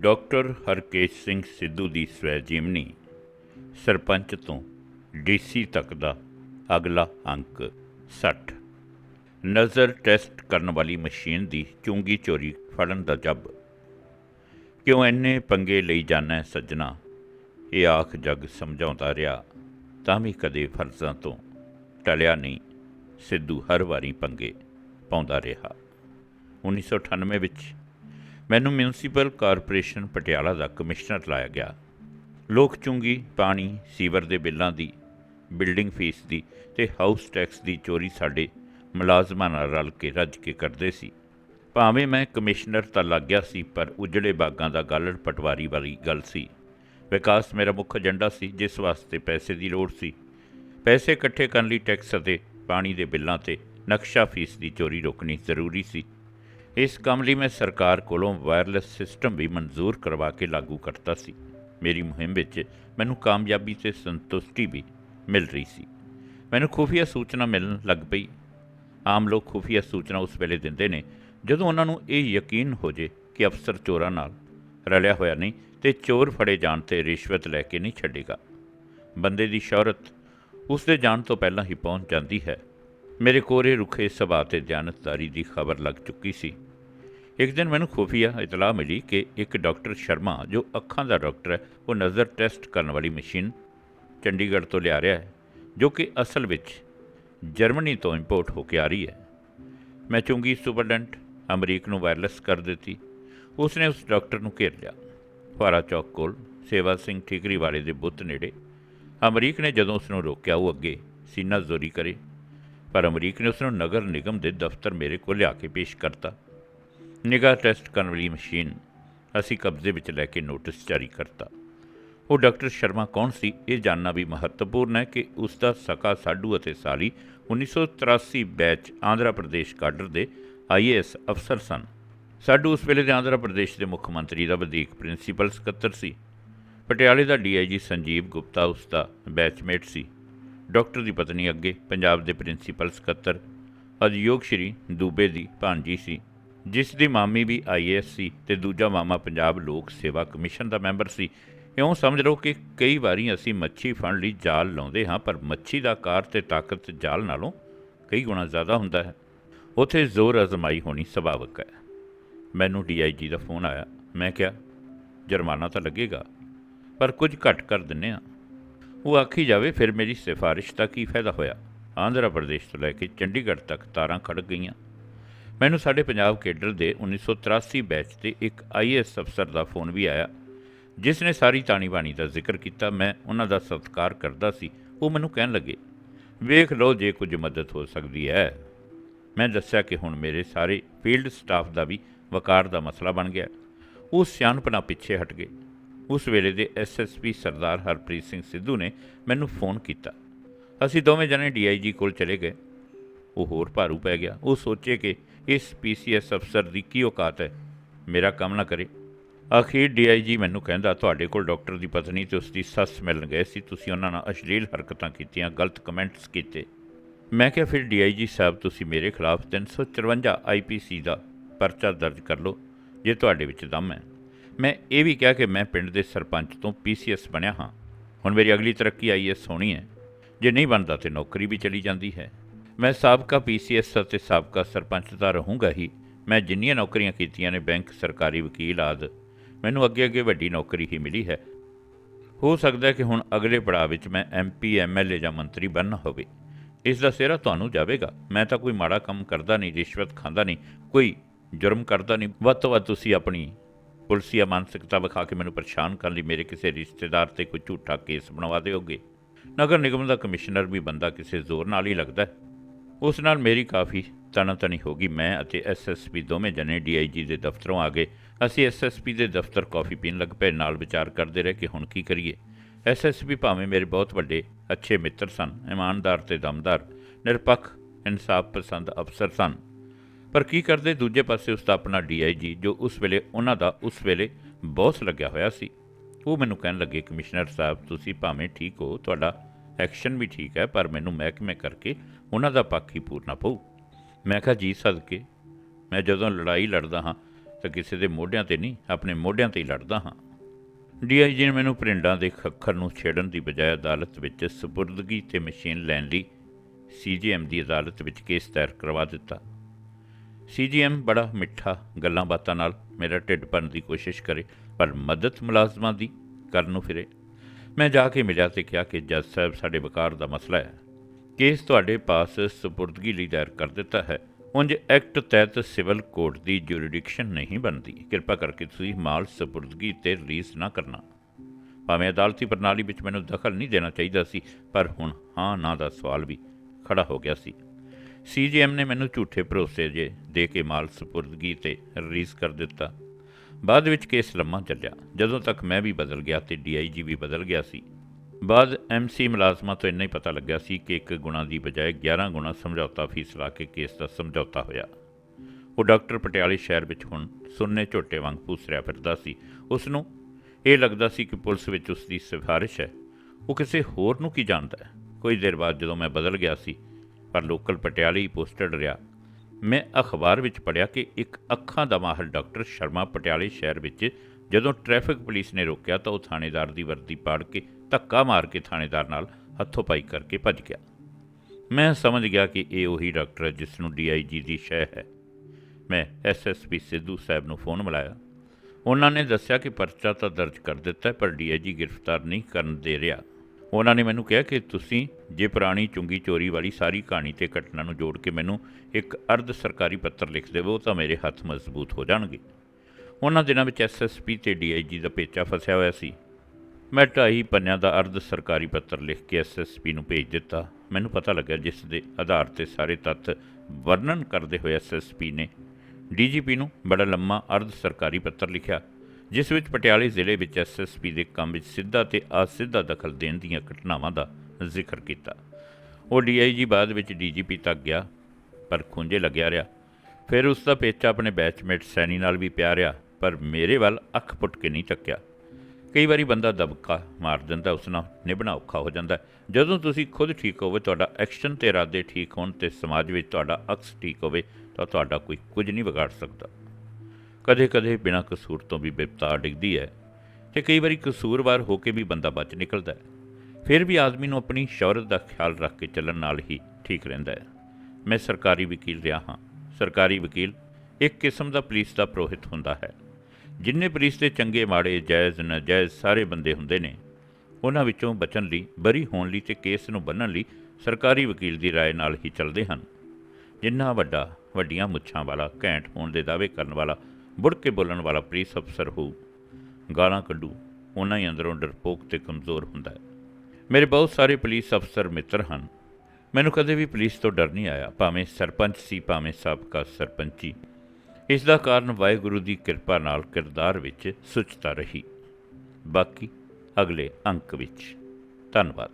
Doctor Harkesh Singh Sidhu ਦੀ ਸਵੈ ਜੀਵਨੀ, ਸਰਪੰਚ ਤੋਂ ਡੀਸੀ ਤੱਕ ਦਾ ਅਗਲਾ ਅੰਕ 60 ਨਜ਼ਰ ਟੈਸਟ ਕਰਨ ਵਾਲੀ ਮਸ਼ੀਨ ਦੀ ਚੁੰਗੀ ਚੋਰੀ ਫੜਨ ਦਾ ਜੱਬ। ਕਿਉਂ ਇੰਨੇ ਪੰਗੇ ਲਈ ਜਾਣਾ ਸੱਜਣਾ? ਇਹ ਆਖ ਜੱਗ ਸਮਝਾਉਂਦਾ ਰਿਹਾ, ਤਾਂ ਵੀ ਕਦੇ ਫਰਜ਼ਾਂ ਤੋਂ ਟਲਿਆ ਨਹੀਂ। ਸਿੱਧੂ ਹਰ ਵਾਰੀ ਪੰਗੇ ਪਾਉਂਦਾ ਰਿਹਾ। 1998 ਵਿੱਚ ਮੈਨੂੰ ਮਿਊਨਿਸਪਲ ਕਾਰਪੋਰੇਸ਼ਨ ਪਟਿਆਲਾ ਦਾ ਕਮਿਸ਼ਨਰ ਲਾਇਆ ਗਿਆ। ਲੋਕ ਚੁੰਗੀ, ਪਾਣੀ, ਸੀਵਰ ਦੇ ਬਿੱਲਾਂ ਦੀ, ਬਿਲਡਿੰਗ ਫੀਸ ਦੀ ਤੇ ਹਾਊਸ ਟੈਕਸ ਦੀ ਚੋਰੀ ਸਾਡੇ ਮੁਲਾਜ਼ਮਾਂ ਨਾਲ ਰਲ ਕੇ ਰੱਜ ਕੇ ਕਰਦੇ ਸੀ। ਭਾਵੇਂ ਮੈਂ ਕਮਿਸ਼ਨਰ ਤਾਂ ਲੱਗ ਗਿਆ ਸੀ, ਪਰ ਉਜੜੇ ਬਾਗਾਂ ਦਾ ਗਾਲੜ ਪਟਵਾਰੀ ਵਾਲੀ ਗੱਲ ਸੀ। ਵਿਕਾਸ ਮੇਰਾ ਮੁੱਖ ਏਜੰਡਾ ਸੀ, ਜਿਸ ਵਾਸਤੇ ਪੈਸੇ ਦੀ ਲੋੜ ਸੀ। ਪੈਸੇ ਇਕੱਠੇ ਕਰਨ ਲਈ ਟੈਕਸ ਅਤੇ ਪਾਣੀ ਦੇ ਬਿੱਲਾਂ ਤੇ ਨਕਸ਼ਾ ਫੀਸ ਦੀ ਚੋਰੀ ਰੋਕਣੀ ਜ਼ਰੂਰੀ ਸੀ। ਇਸ ਕੰਮ ਲਈ ਮੈਂ ਸਰਕਾਰ ਕੋਲੋਂ ਵਾਇਰਲੈਸ ਸਿਸਟਮ ਵੀ ਮਨਜ਼ੂਰ ਕਰਵਾ ਕੇ ਲਾਗੂ ਕਰਤਾ ਸੀ। ਮੇਰੀ ਮੁਹਿੰਮ ਵਿੱਚ ਮੈਨੂੰ ਕਾਮਯਾਬੀ ਤੇ ਸੰਤੁਸ਼ਟੀ ਵੀ ਮਿਲ ਰਹੀ ਸੀ। ਮੈਨੂੰ ਖੁਫੀਆ ਸੂਚਨਾ ਮਿਲਣ ਲੱਗ ਪਈ। ਆਮ ਲੋਕ ਖੁਫੀਆ ਸੂਚਨਾ ਉਸ ਵੇਲੇ ਦਿੰਦੇ ਨੇ ਜਦੋਂ ਉਹਨਾਂ ਨੂੰ ਇਹ ਯਕੀਨ ਹੋ ਜੇ ਕਿ ਅਫਸਰ ਚੋਰਾਂ ਨਾਲ ਰਲਿਆ ਹੋਇਆ ਨਹੀਂ ਤੇ ਚੋਰ ਫੜੇ ਜਾਣ ਤੇ ਰਿਸ਼ਵਤ ਲੈ ਕੇ ਨਹੀਂ ਛੱਡੇਗਾ। ਬੰਦੇ ਦੀ ਸ਼ੌਹਰਤ ਉਸ ਦੇ ਜਾਣ ਤੋਂ ਪਹਿਲਾਂ ਹੀ ਪਹੁੰਚ ਜਾਂਦੀ ਹੈ। ਮੇਰੇ ਕੋਰੇ ਰੁਖੇ ਸੁਭਾਅ ਤੇ ਦਿਆਨਤਦਾਰੀ ਦੀ ਖਬਰ ਲੱਗ ਚੁੱਕੀ ਸੀ। ਇੱਕ ਦਿਨ ਮੈਨੂੰ ਖੁਫੀਆ ਇਤਲਾਹ ਮਿਲੀ ਕਿ ਇੱਕ ਡਾਕਟਰ ਸ਼ਰਮਾ, ਜੋ ਅੱਖਾਂ ਦਾ ਡਾਕਟਰ ਹੈ, ਉਹ ਨਜ਼ਰ ਟੈਸਟ ਕਰਨ ਵਾਲੀ ਮਸ਼ੀਨ ਚੰਡੀਗੜ੍ਹ ਤੋਂ ਲਿਆ ਰਿਹਾ ਹੈ, ਜੋ ਕਿ ਅਸਲ ਵਿੱਚ ਜਰਮਨੀ ਤੋਂ ਇੰਪੋਰਟ ਹੋ ਕੇ ਆ ਰਹੀ ਹੈ। ਮੈਂ ਚੁੰਗੀ ਸੁਪਰਡੈਂਟ ਅਮਰੀਕ ਨੂੰ ਵਾਇਰਲੈਸ ਕਰ ਦਿੱਤੀ। ਉਸਨੇ ਉਸ ਡਾਕਟਰ ਨੂੰ ਘੇਰ ਲਿਆ। ਫੁਆਰਾ ਚੌਕ ਕੋਲ ਸੇਵਾ ਸਿੰਘ ਠੀਕਰੀ ਵਾਲੇ ਦੇ ਬੁੱਤ ਨੇੜੇ ਅਮਰੀਕ ਨੇ ਜਦੋਂ ਉਸ ਨੂੰ ਰੋਕਿਆ, ਉਹ ਅੱਗੇ ਸੀਨਾ ਜ਼ੋਰੀ ਕਰੇ। ਪਰ ਅਮਰੀਕ ਨੇ ਉਸ ਨੂੰ ਨਗਰ ਨਿਗਮ ਦੇ ਦਫ਼ਤਰ ਮੇਰੇ ਕੋਲ ਲਿਆ ਕੇ ਪੇਸ਼ ਕਰਤਾ। ਨਿਗਾਹ ਟੈਸਟ ਕਰਨ ਵਾਲੀ ਮਸ਼ੀਨ ਅਸੀਂ ਕਬਜ਼ੇ ਵਿੱਚ ਲੈ ਕੇ ਨੋਟਿਸ ਜਾਰੀ ਕਰਤਾ। ਉਹ ਡਾਕਟਰ ਸ਼ਰਮਾ ਕੌਣ ਸੀ? ਇਹ ਜਾਣਨਾ ਵੀ ਮਹੱਤਵਪੂਰਨ ਹੈ ਕਿ ਉਸ ਦਾ ਸਕਾ ਸਾਡੂ ਅਤੇ ਸਾਲੀ 1983 ਬੈਚ ਆਂਧਰਾ ਪ੍ਰਦੇਸ਼ ਕਾਡਰ ਦੇ ਆਈਏਐਸ ਅਫਸਰ ਸਨ। ਸਾਡੂ ਉਸ ਵੇਲੇ ਦੇ ਆਂਧਰਾ ਪ੍ਰਦੇਸ਼ ਦੇ ਮੁੱਖ ਮੰਤਰੀ ਦਾ ਵਧੀਕ ਪ੍ਰਿੰਸੀਪਲ ਸਕੱਤਰ ਸੀ। ਪਟਿਆਲੇ ਦਾ ਡੀਆਈਜੀ ਸੰਜੀਵ ਗੁਪਤਾ ਉਸ ਦਾ ਬੈਚਮੇਟ ਸੀ। ਡਾਕਟਰ ਦੀ ਪਤਨੀ ਅੱਗੇ ਪੰਜਾਬ ਦੇ ਪ੍ਰਿੰਸੀਪਲ ਸਕੱਤਰ। ਅਦਯੋਗ ਸ਼੍ਰੀ ਦੂਬੇ ਦੀ ਭਾਂਜੀ ਸੀ। ਜਿਸ ਦੀ ਮਾਮੀ ਵੀ ਆਈਏਐਸ ਸੀ ਤੇ ਦੂਜਾ ਮਾਮਾ ਪੰਜਾਬ ਲੋਕ ਸੇਵਾ ਕਮਿਸ਼ਨ ਦਾ ਮੈਂਬਰ ਸੀ। ਇਉਂ ਸਮਝ ਲਓ ਕਿ ਕਈ ਵਾਰੀ ਅਸੀਂ ਮੱਛੀ ਫੜਨ ਲਈ ਜਾਲ ਲਾਉਂਦੇ ਹਾਂ, ਪਰ ਮੱਛੀ ਦਾ ਆਕਾਰ ਤੇ ਤਾਕਤ ਜਾਲ ਨਾਲੋਂ ਕਈ ਗੁਣਾ ਜ਼ਿਆਦਾ ਹੁੰਦਾ ਹੈ। ਉਥੇ ਜ਼ੋਰ ਅਜ਼ਮਾਈ ਹੋਣੀ ਸੁਭਾਵਕ ਹੈ। ਮੈਨੂੰ ਡੀਆਈਜੀ ਦਾ ਫੋਨ ਆਇਆ। ਮੈਂ ਕਿਹਾ, ਜੁਰਮਾਨਾ ਤਾਂ ਲੱਗੇਗਾ, ਪਰ ਕੁਝ ਘੱਟ ਕਰ ਦਿੰਨੇ ਆ। ਉਹ ਆਖੀ ਜਾਵੇ, ਫਿਰ ਮੇਰੀ ਸਿਫਾਰਿਸ਼ ਦਾ ਕੀ ਫਾਇਦਾ ਹੋਇਆ? ਆਂਧਰਾ ਪ੍ਰਦੇਸ਼ ਤੋਂ ਲੈ ਕੇ ਚੰਡੀਗੜ੍ਹ ਤੱਕ ਤਾਰਾਂ ਖੜਕ ਗਈਆਂ। ਮੈਨੂੰ ਸਾਡੇ ਪੰਜਾਬ ਕੇਡਰ ਦੇ 1983 ਬੈਚ ਤੇ ਇੱਕ ਆਈਐਸ ਅਫਸਰ ਦਾ ਫੋਨ ਵੀ ਆਇਆ, ਜਿਸ ਨੇ ਸਾਰੀ ਤਾਣੀ ਬਾਣੀ ਦਾ ਜ਼ਿਕਰ ਕੀਤਾ। ਮੈਂ ਉਹਨਾਂ ਦਾ ਸਤਿਕਾਰ ਕਰਦਾ ਸੀ। ਉਹ ਮੈਨੂੰ ਕਹਿਣ ਲੱਗੇ, ਵੇਖ ਲਓ ਜੇ ਕੁਝ ਮਦਦ ਹੋ ਸਕਦੀ ਹੈ। ਮੈਂ ਦੱਸਿਆ ਕਿ ਹੁਣ ਮੇਰੇ ਸਾਰੇ ਫੀਲਡ ਸਟਾਫ ਦਾ ਵੀ ਵਕਾਰ ਦਾ ਮਸਲਾ ਬਣ ਗਿਆ। ਉਹ ਸਿਆਣਪਨਾ ਪਿੱਛੇ ਹਟ ਗਏ। ਉਸ ਵੇਲੇ ਦੇ ਐਸਐਸਪੀ ਸਰਦਾਰ ਹਰਪ੍ਰੀਤ ਸਿੰਘ ਸਿੱਧੂ ਨੇ ਮੈਨੂੰ ਫੋਨ ਕੀਤਾ। ਅਸੀਂ ਦੋਵੇਂ ਜਣੇ ਡੀਆਈਜੀ ਕੋਲ ਚਲੇ ਗਏ। ਉਹ ਹੋਰ ਭਾਰੂ ਪੈ ਗਿਆ। ਉਹ ਸੋਚੇ ਕਿ ਇਸ ਪੀਸੀਐਸ ਅਫਸਰ ਦੀ ਕੀ ਔਕਾਤ ਹੈ। ਮੇਰਾ ਕੰਮ ਨਾ ਕਰੇ। ਅਖੀਰ ਡੀਆਈਜੀ ਮੈਨੂੰ ਕਹਿੰਦਾ, ਤੁਹਾਡੇ ਕੋਲ ਡਾਕਟਰ ਦੀ ਪਤਨੀ ਤੇ ਉਸ ਦੀ ਸੱਸ ਮਿਲਣ ਗਏ ਸੀ। ਤੁਸੀਂ ਉਹਨਾਂ ਨਾਲ ਅਸ਼ਲੀਲ ਹਰਕਤਾਂ ਕੀਤੀਆਂ, ਗਲਤ ਕਮੈਂਟਸ ਕੀਤੇ। ਮੈਂ ਕਿਹਾ, ਫਿਰ ਡੀਆਈਜੀ ਸਾਹਿਬ, ਤੁਸੀਂ ਮੇਰੇ ਖਿਲਾਫ 354 ਆਈਪੀਸੀ ਦਾ ਪਰਚਾ ਦਰਜ ਕਰ ਲਓ, ਜੇ ਤੁਹਾਡੇ ਵਿੱਚ ਦਮ ਹੈ। ਮੈਂ ਇਹ ਵੀ ਕਿਹਾ ਕਿ ਮੈਂ ਪਿੰਡ ਦੇ ਸਰਪੰਚ ਤੋਂ ਪੀਸੀਐਸ ਬਣਿਆ ਹਾਂ। ਹੁਣ ਮੇਰੀ ਅਗਲੀ ਤਰੱਕੀ ਆਈਐਸ ਹੋਣੀ ਹੈ। ਜੇ ਨਹੀਂ ਬਣਦਾ ਤੇ ਨੌਕਰੀ ਵੀ ਚਲੀ ਜਾਂਦੀ ਹੈ। ਮੈਂ ਸਾਬਕਾ ਪੀਸੀਐਸ ਅਤੇ ਸਾਬਕਾ ਸਰਪੰਚ ਤਾਂ ਰਹੂੰਗਾ ਹੀ। ਮੈਂ ਜਿੰਨੀਆਂ ਨੌਕਰੀਆਂ ਕੀਤੀਆਂ ਨੇ ਬੈਂਕ, ਸਰਕਾਰੀ ਵਕੀਲ ਆਦ, ਮੈਨੂੰ ਅੱਗੇ ਅੱਗੇ ਵੱਡੀ ਨੌਕਰੀ ਹੀ ਮਿਲੀ ਹੈ। ਹੋ ਸਕਦਾ ਹੈ ਕਿ ਹੁਣ ਅਗਲੇ ਪੜਾਅ ਵਿੱਚ ਮੈਂ ਐਮਪੀ ਐਮਐਲਏ ਜਾਂ ਮੰਤਰੀ ਬਣਨਾ ਹੋਵੇ। ਇਸ ਦਾ ਸਿਹਰਾ ਤੁਹਾਨੂੰ ਜਾਵੇਗਾ। ਮੈਂ ਤਾਂ ਕੋਈ ਮਾੜਾ ਕੰਮ ਕਰਦਾ ਨਹੀਂ, ਰਿਸ਼ਵਤ ਖਾਂਦਾ ਨਹੀਂ, ਕੋਈ ਜੁਰਮ ਕਰਦਾ ਨਹੀਂ। ਵੱਧ ਤੋਂ ਵੱਧ ਤੁਸੀਂ ਆਪਣੀ ਪੁਲਸੀਆ ਮਾਨਸਿਕਤਾ ਵਿਖਾ ਕੇ ਮੈਨੂੰ ਪਰੇਸ਼ਾਨ ਕਰਨ ਲਈ ਮੇਰੇ ਕਿਸੇ ਰਿਸ਼ਤੇਦਾਰ ਤੇ ਕੋਈ ਝੂਠਾ ਕੇਸ ਬਣਵਾ ਦਿਓਗੇ। ਨਗਰ ਨਿਗਮ ਦਾ ਕਮਿਸ਼ਨਰ ਵੀ ਬੰਦਾ ਕਿਸੇ ਜ਼ੋਰ ਨਾਲ ਹੀ ਲੱਗਦਾ ਹੈ। ਉਸ ਨਾਲ ਮੇਰੀ ਕਾਫੀ ਤਣਾਤਣੀ ਹੋ ਗਈ। ਮੈਂ ਅਤੇ ਐਸਐਸਪੀ ਦੋਵੇਂ ਜਣੇ ਡੀਆਈਜੀ ਦੇ ਦਫ਼ਤਰੋਂ ਆ ਗਏ। ਅਸੀਂ ਐਸਐਸਪੀ ਦੇ ਦਫ਼ਤਰ ਕਾਫੀ ਪੀਣ ਲੱਗ ਪਏ। ਨਾਲ ਵਿਚਾਰ ਕਰਦੇ ਰਹੇ ਕਿ ਹੁਣ ਕੀ ਕਰੀਏ। ਐਸਐਸਪੀ ਭਾਵੇਂ ਮੇਰੇ ਬਹੁਤ ਵੱਡੇ, ਅੱਛੇ ਮਿੱਤਰ ਸਨ, ਇਮਾਨਦਾਰ ਤੇ ਦਮਦਾਰ, ਨਿਰਪੱਖ, ਇਨਸਾਫ ਪਸੰਦ ਅਫਸਰ ਸਨ। ਪਰ ਕੀ ਕਰਦੇ? ਦੂਜੇ ਪਾਸੇ ਉਸ ਦਾ ਆਪਣਾ ਡੀਆਈਜੀ ਜੋ ਉਸ ਵੇਲੇ ਉਹਨਾਂ ਦਾ ਉਸ ਵੇਲੇ ਬੌਸ ਲੱਗਿਆ ਹੋਇਆ ਸੀ। ਉਹ ਮੈਨੂੰ ਕਹਿਣ ਲੱਗੇ, ਕਮਿਸ਼ਨਰ ਸਾਹਿਬ, ਤੁਸੀਂ ਭਾਵੇਂ ਠੀਕ ਹੋ, ਤੁਹਾਡਾ ਐਕਸ਼ਨ ਵੀ ਠੀਕ ਹੈ, ਪਰ ਮੈਨੂੰ ਮਹਿਕਮੇ ਕਰਕੇ ਉਹਨਾਂ ਦਾ ਪੱਖ ਹੀ ਪੂਰਨਾ ਪਊ। ਮੈਂ ਕਿਹਾ, ਜੀ, ਸਦਕੇ। ਮੈਂ ਜਦੋਂ ਲੜਾਈ ਲੜਦਾ ਹਾਂ, ਤਾਂ ਕਿਸੇ ਦੇ ਮੋਢਿਆਂ ਤੇ ਨਹੀਂ, ਆਪਣੇ ਮੋਢਿਆਂ ਤੇ ਹੀ ਲੜਦਾ ਹਾਂ। ਡੀਆਈਜੀ ਨੇ ਮੈਨੂੰ ਪ੍ਰਿੰਡਾਂ ਦੇ ਖੱਖਰ ਨੂੰ ਛੇੜਨ ਦੀ ਬਜਾਏ ਅਦਾਲਤ ਵਿੱਚ ਸਪੁਰਦਗੀ ਤੇ ਮਸ਼ੀਨ ਲੈਣ ਲਈ ਸੀਜੀਐਮ ਦੀ ਅਦਾਲਤ ਵਿੱਚ ਕੇਸ ਦਾਇਰ ਕਰਵਾ ਦਿੱਤਾ। ਸੀਜੀਐਮ ਬੜਾ ਮਿੱਠਾ ਗੱਲਾਂ ਬਾਤਾਂ ਨਾਲ ਮੇਰਾ ਢਿੱਡ ਭਰਨ ਦੀ ਕੋਸ਼ਿਸ਼ ਕਰੇ, ਪਰ ਮਦਦ ਮੁਲਾਜ਼ਮਾਂ ਦੀ ਕਰਨ ਨੂੰ ਫਿਰੇ। ਮੈਂ ਜਾ ਕੇ ਮਿਲਿਆ ਤੇ ਕਿਹਾ ਕਿ ਜੱਜ ਸਾਹਿਬ, ਸਾਡੇ ਵਕਾਰ ਦਾ ਮਸਲਾ ਹੈ। ਕੇਸ ਤੁਹਾਡੇ ਪਾਸ ਸਪੁਰਦਗੀ ਲਈ ਦਾਇਰ ਕਰ ਦਿੱਤਾ ਹੈ। ਉਂਝ ਐਕਟ ਤਹਿਤ ਸਿਵਲ ਕੋਰਟ ਦੀ ਜੁਰਿਡਿਕਸ਼ਨ ਨਹੀਂ ਬਣਦੀ। ਕਿਰਪਾ ਕਰਕੇ ਤੁਸੀਂ ਮਾਲ ਸਪੁਰਦਗੀ ਤੇ ਰਿਲੀਜ਼ ਨਾ ਕਰਨਾ। ਭਾਵੇਂ ਅਦਾਲਤੀ ਪ੍ਰਣਾਲੀ ਵਿੱਚ ਮੈਨੂੰ ਦਖਲ ਨਹੀਂ ਦੇਣਾ ਚਾਹੀਦਾ ਸੀ, ਪਰ ਹੁਣ ਹਾਂ ਨਾ ਦਾ ਸਵਾਲ ਵੀ ਖੜਾ ਹੋ ਗਿਆ ਸੀ। ਸੀਜੀਐਮ ਨੇ ਮੈਨੂੰ ਝੂਠੇ ਭਰੋਸੇ ਜੇ ਦੇ ਕੇ ਮਾਲ ਸਪੁਰਦਗੀ ਤੇ ਰਿਲੀਜ਼ ਕਰ ਦਿੱਤਾ। ਬਾਅਦ ਵਿੱਚ ਕੇਸ ਲੰਮਾ ਚੱਲਿਆ। ਜਦੋਂ ਤੱਕ ਮੈਂ ਵੀ ਬਦਲ ਗਿਆ ਤੇ ਡੀਆਈਜੀ ਵੀ ਬਦਲ ਗਿਆ ਸੀ। ਬਾਅਦ ਐਮਸੀ ਮੁਲਾਜ਼ਮਾਂ ਤੋਂ ਇੰਨਾ ਹੀ ਪਤਾ ਲੱਗਿਆ ਸੀ ਕਿ ਇੱਕ ਗੁਣਾ ਦੀ ਬਜਾਏ 11 ਗੁਣਾ ਸਮਝੌਤਾ ਫੀਸ ਲਾ ਕੇ ਕੇਸ ਦਾ ਸਮਝੌਤਾ ਹੋਇਆ। ਉਹ ਡਾਕਟਰ ਪਟਿਆਲੇ ਸ਼ਹਿਰ ਵਿੱਚ ਹੁਣ ਸੁੰਨੇ ਝੋਟੇ ਵਾਂਗ ਪੂਸਰਿਆ ਫਿਰਦਾ ਸੀ। ਉਸ ਨੂੰ ਇਹ ਲੱਗਦਾ ਸੀ ਕਿ ਪੁਲਿਸ ਵਿੱਚ ਉਸ ਦੀ ਸਿਫਾਰਿਸ਼ ਹੈ। ਉਹ ਕਿਸੇ ਹੋਰ ਨੂੰ ਕੀ ਜਾਣਦਾ ਹੈ? ਕੁਝ ਦੇਰ ਬਾਅਦ ਜਦੋਂ ਮੈਂ ਬਦਲ ਗਿਆ ਸੀ, ਪਰ ਲੋਕਲ ਪਟਿਆਲੇ ਹੀ ਪੋਸਟਡ ਰਿਹਾ, ਮੈਂ ਅਖਬਾਰ ਵਿੱਚ ਪੜ੍ਹਿਆ ਕਿ ਇੱਕ ਅੱਖਾਂ ਦਾ ਮਾਹਰ ਡਾਕਟਰ ਸ਼ਰਮਾ ਪਟਿਆਲੇ ਸ਼ਹਿਰ ਵਿੱਚ ਜਦੋਂ ਟ੍ਰੈਫਿਕ ਪੁਲਿਸ ਨੇ ਰੋਕਿਆ ਤਾਂ ਉਹ ਥਾਣੇਦਾਰ ਦੀ ਵਰਦੀ ਪਾੜ ਕੇ ਧੱਕਾ ਮਾਰ ਕੇ ਥਾਣੇਦਾਰ ਨਾਲ ਹੱਥੋਂ ਪਾਈ ਕਰਕੇ ਭੱਜ ਗਿਆ। ਮੈਂ ਸਮਝ ਗਿਆ ਕਿ ਇਹ ਉਹੀ ਡਾਕਟਰ ਹੈ ਜਿਸ ਨੂੰ ਡੀਆਈਜੀ ਦੀ ਸ਼ਹਿ ਹੈ। ਮੈਂ ਐਸਐਸਪੀ ਸਿੱਧੂ ਸਾਹਿਬ ਨੂੰ ਫੋਨ ਮਿਲਾਇਆ। ਉਹਨਾਂ ਨੇ ਦੱਸਿਆ ਕਿ ਪਰਚਾ ਤਾਂ ਦਰਜ ਕਰ ਦਿੱਤਾ ਹੈ, ਪਰ ਡੀਆਈਜੀ ਗ੍ਰਿਫਤਾਰ ਨਹੀਂ ਕਰਨ ਦੇ ਰਿਹਾ। ਉਹਨਾਂ ਨੇ ਮੈਨੂੰ ਕਿਹਾ ਕਿ ਤੁਸੀਂ ਜੇ ਪੁਰਾਣੀ ਚੁੰਗੀ ਚੋਰੀ ਵਾਲੀ ਸਾਰੀ ਕਹਾਣੀ ਤੇ ਘਟਨਾ ਨੂੰ ਜੋੜ ਕੇ ਮੈਨੂੰ ਇੱਕ ਅਰਧ ਸਰਕਾਰੀ ਪੱਤਰ ਲਿਖ ਦੇਵੋ ਤਾਂ ਮੇਰੇ ਹੱਥ ਮਜ਼ਬੂਤ ਹੋ ਜਾਣਗੇ। ਉਹਨਾਂ ਦਿਨਾਂ ਵਿੱਚ ਐਸਐਸਪੀ ਤੇ ਡੀਆਈਜੀ ਦਾ ਪੇਚਾ ਫਸਿਆ ਹੋਇਆ ਸੀ। ਮੈਂ ਢਾਈ ਪੰਨਿਆਂ ਦਾ ਅਰਧ ਸਰਕਾਰੀ ਪੱਤਰ ਲਿਖ ਕੇ ਐਸਐਸਪੀ ਨੂੰ ਭੇਜ ਦਿੱਤਾ। ਮੈਨੂੰ ਪਤਾ ਲੱਗਿਆ ਜਿਸ ਦੇ ਆਧਾਰ ਤੇ ਸਾਰੇ ਤੱਥ ਵਰਣਨ ਕਰਦੇ ਹੋਏ ਐਸਐਸਪੀ ਨੇ ਡੀਜੀਪੀ ਨੂੰ ਬੜਾ ਲੰਮਾ ਅਰਧ ਸਰਕਾਰੀ ਪੱਤਰ ਲਿਖਿਆ, ਜਿਸ ਵਿੱਚ ਪਟਿਆਲੇ ਜ਼ਿਲ੍ਹੇ ਵਿੱਚ ਐਸਐਸਪੀ ਦੇ ਕੰਮ ਵਿੱਚ ਸਿੱਧਾ ਤੇ ਅਸਿੱਧਾ ਦਖਲ ਦੇਣ ਦੀਆਂ ਘਟਨਾਵਾਂ ਦਾ ਜ਼ਿਕਰ ਕੀਤਾ। ਉਹ ਡੀਆਈਜੀ ਬਾਅਦ ਵਿੱਚ ਡੀਜੀਪੀ ਤੱਕ ਗਿਆ, ਪਰ ਖੁੰਝੇ ਲੱਗਿਆ ਰਿਹਾ। ਫਿਰ ਉਸ ਦਾ ਪੇਚਾ ਆਪਣੇ ਬੈਚਮੇਟ ਸੈਣੀ ਨਾਲ ਵੀ ਪਿਆ ਰਿਹਾ, ਪਰ ਮੇਰੇ ਵੱਲ ਅੱਖ ਪੁੱਟ ਕੇ ਨਹੀਂ ਚੱਕਿਆ ਕਈ ਵਾਰੀ ਬੰਦਾ ਦਬਕਾ ਮਾਰ ਦਿੰਦਾ, ਉਸ ਨਾਲ ਨਿਭਣਾ ਔਖਾ ਹੋ ਜਾਂਦਾ। ਜਦੋਂ ਤੁਸੀਂ ਖੁਦ ਠੀਕ ਹੋਵੇ, ਤੁਹਾਡਾ ਐਕਸ਼ਨ ਤੇ ਇਰਾਦੇ ਠੀਕ ਹੋਣ ਤੇ ਸਮਾਜ ਵਿੱਚ ਤੁਹਾਡਾ ਅਕਸ ਠੀਕ ਹੋਵੇ, ਤਾਂ ਤੁਹਾਡਾ ਕੋਈ ਕੁਝ ਨਹੀਂ ਵਿਗਾੜ ਸਕਦਾ। ਕਦੇ-ਕਦੇ ਬਿਨਾਂ ਕਸੂਰ ਤੋਂ ਵੀ ਬਿਪਤਾ ਡਿੱਗਦੀ ਹੈ ਤੇ ਕਈ ਵਾਰੀ ਕਸੂਰਵਾਰ ਹੋ ਕੇ ਵੀ ਬੰਦਾ ਬਚ ਨਿਕਲਦਾ ਹੈ। ਫਿਰ ਵੀ ਆਦਮੀ ਨੂੰ ਆਪਣੀ ਸ਼ੌਹਰਤ ਦਾ ਖਿਆਲ ਰੱਖ ਕੇ ਚੱਲਣ ਨਾਲ ਹੀ ਠੀਕ ਰਹਿੰਦਾ ਹੈ। ਮੈਂ ਸਰਕਾਰੀ ਵਕੀਲ ਰਿਹਾ ਹਾਂ। ਸਰਕਾਰੀ ਵਕੀਲ ਇੱਕ ਕਿਸਮ ਦਾ ਪੁਲਿਸ ਦਾ ਪ੍ਰੋਹਿਤ ਹੁੰਦਾ ਹੈ। ਜਿੰਨੇ ਪੁਲਿਸ ਦੇ ਚੰਗੇ ਮਾੜੇ ਜਾਇਜ਼ ਨਾਜਾਇਜ਼ ਸਾਰੇ ਬੰਦੇ ਹੁੰਦੇ ਨੇ ਉਹਨਾਂ ਵਿੱਚੋਂ ਬਚਣ ਲਈ ਬਰੀ ਹੋਣ ਲਈ ਤੇ ਕੇਸ ਨੂੰ ਬੰਨ੍ਹਣ ਲਈ ਸਰਕਾਰੀ ਵਕੀਲ ਦੀ رائے ਨਾਲ ਹੀ ਚੱਲਦੇ ਹਨ ਜਿੰਨਾ ਵੱਡਾ ਵੱਡੀਆਂ ਮੁੱਛਾਂ ਵਾਲਾ ਘੈਂਟ ਹੋਣ ਦੇ ਦਾਅਵੇ ਕਰਨ ਵਾਲਾ ਬੁੜ ਕੇ ਬੋਲਣ ਵਾਲਾ ਪੁਲਿਸ ਅਫਸਰ ਹੋਊ ਗਾਲਾਂ ਕੱਢੂ ਉਹਨਾਂ ਹੀ ਅੰਦਰੋਂ ਡਰਪੋਕ ਤੇ ਕਮਜ਼ੋਰ ਹੁੰਦਾ ਹੈ ਮੇਰੇ ਬਹੁਤ ਸਾਰੇ ਪੁਲਿਸ ਅਫਸਰ ਮਿੱਤਰ ਹਨ ਮੈਨੂੰ ਕਦੇ ਵੀ ਪੁਲਿਸ ਤੋਂ ਡਰ ਨਹੀਂ ਆਇਆ ਭਾਵੇਂ ਸਰਪੰਚ ਸੀ ਭਾਵੇਂ ਸਾਬਕਾ ਸਰਪੰਚੀ ਇਸ ਦਾ ਕਾਰਨ ਵਾਹਿਗੁਰੂ ਦੀ ਕਿਰਪਾ ਨਾਲ ਕਿਰਦਾਰ ਵਿੱਚ ਸੁੱਚਤਾ ਰਹੀ। ਬਾਕੀ ਅਗਲੇ ਅੰਕ ਵਿੱਚ। ਧੰਨਵਾਦ।